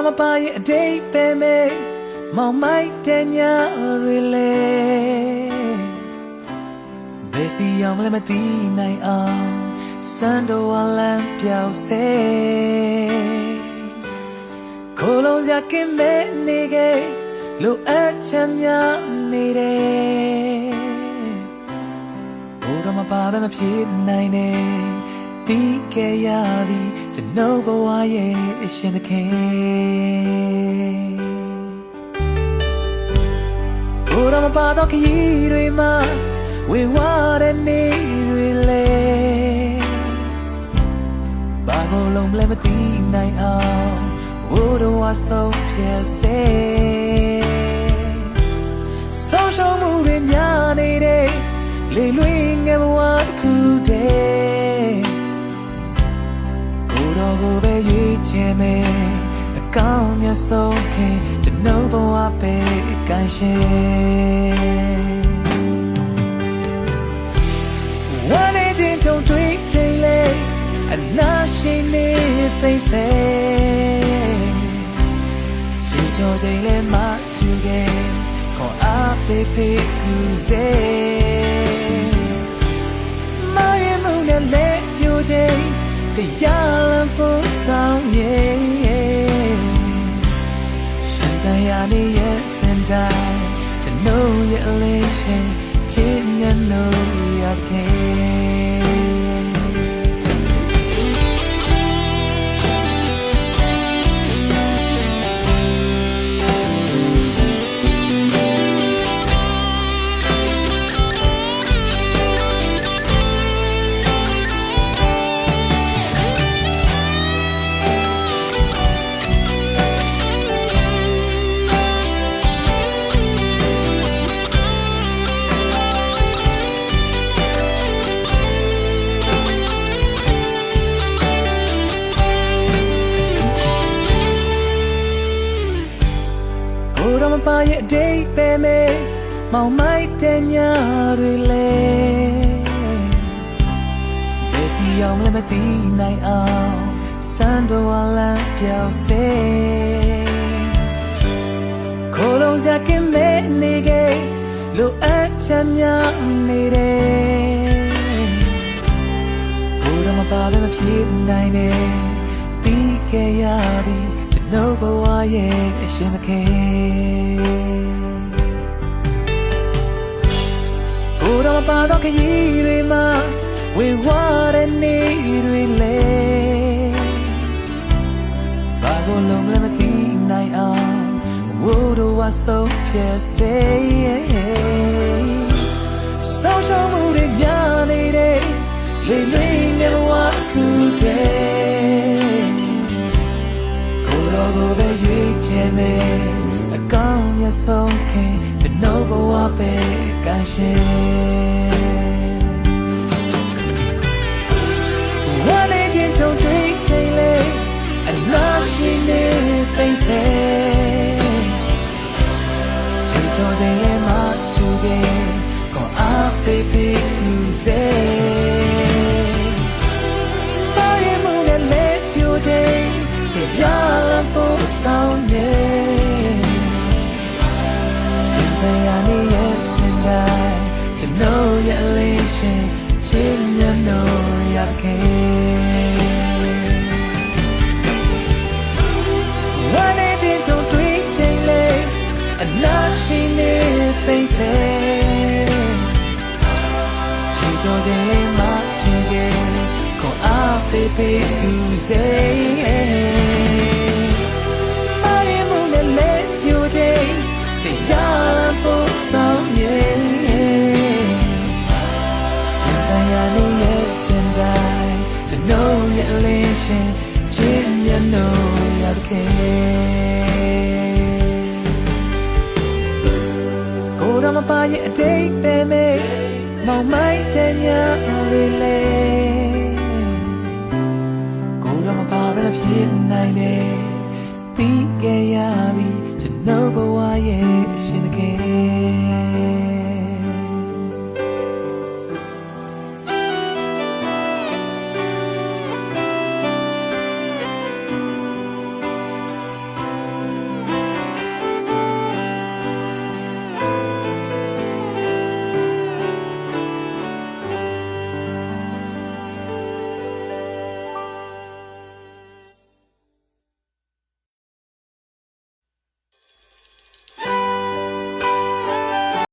တော်မပါရဲ့အတိတ်ပဲမေမောင်မိုက်တဲ့ညတွေလေဘယ်စီအောင်မလဲမသိနိုင်အောင်စံတော်ဝလန်းပြောက်စေကိုလုံးစကင်းမဲ့နေခဲ့လိုအပ်ချမ်းများနေတယ်ဘိုးတော်မပါပဲမဖြစ်နိုင်နဲ့တီးခဲ့ရပြီ ကျွန်တော်ဘဝရဲ့အရှင်သခင်ဘုရားမပါတော့ခရီးတွေမှာဝေဝါတဲ့နေတွေလေဘာကိုလုံးလဲမသိနိုင်အောင်ဝိုးတော်ဆုံးဖြစ်စေဆုံးရှုံးမှုတွေများနေတဲ့လေလွ ကောင်းမြတ်ဆုံးခင်ကျွန်တော်ဘဝပဲကန်ရှင်ဝမ်းနေခြင်းကြုံတွေ့ချိန်လေအနာရှိနေသိစေချီချိုချိန်လေမတူခဲ့ခေါ်အားပေးပေးကူစေမရဲ့မှုနဲ့လက်ပြိုချိန်တရားလမ်းပို့ဆောင်ရဲ့ ရှင်တန်ရနေရဲ့စင်တိုင်းကျွန်တော်ရဲ့အလေးရှင်ချစ်မြတ်လို့ရခဲ့ ပါရဲ့အတိတ်ပဲမေမောင်မိုက်တဲ့ညတွေလေဘယ်စီအောင်လဲမသိနိုင်အောင်စံတော်ဝလန်းပြောက်စေခိုးလုံးစကင်းမဲ့နေခဲ့လိုအပ်ချမ်းများနေတယ်ဘိုးတော်မပါပဲမဖြစ်နိုင်နဲ့ပြီးခဲ့ရပြီကျွ န်တော်ဘဝရဲ့အရှင်သခင်ဘိုးတော်မပါတော့ခရီးတွေမှာဝေဝါတဲ့နေတွေလေဘာကိုလုံးလဲမသိနိုင်အောင်ဝိုးတော်ဝဆုံးဖြစ်စေဆုံးရှုံးမှုတွေများနေတဲ့လေလွ ဆုံးခင်ကျွန်တော်ဘဝပဲကန်ရှင် လေးရှင်ချင်းညနိုရခဲ့ဝမ်းနေခြင်းကြုံတွေ့ချိန်လေအနာရှိနေသိစေချီချိုစဉ်လေးမထင်ခဲ့ခေါ်အားပေးပေးယူစေ ခဲ့ကိုယ်တော်မပါရဲ့အတိတ်ပဲမေမောင်မိုက်တဲ့ညတွေလေကိုယ်တော်မပါဘဲမဖြစ်နိုင်နဲ့ပြီးခဲ့ရပြီကျွန်တော်ဘဝရဲ့အရှင်သခင်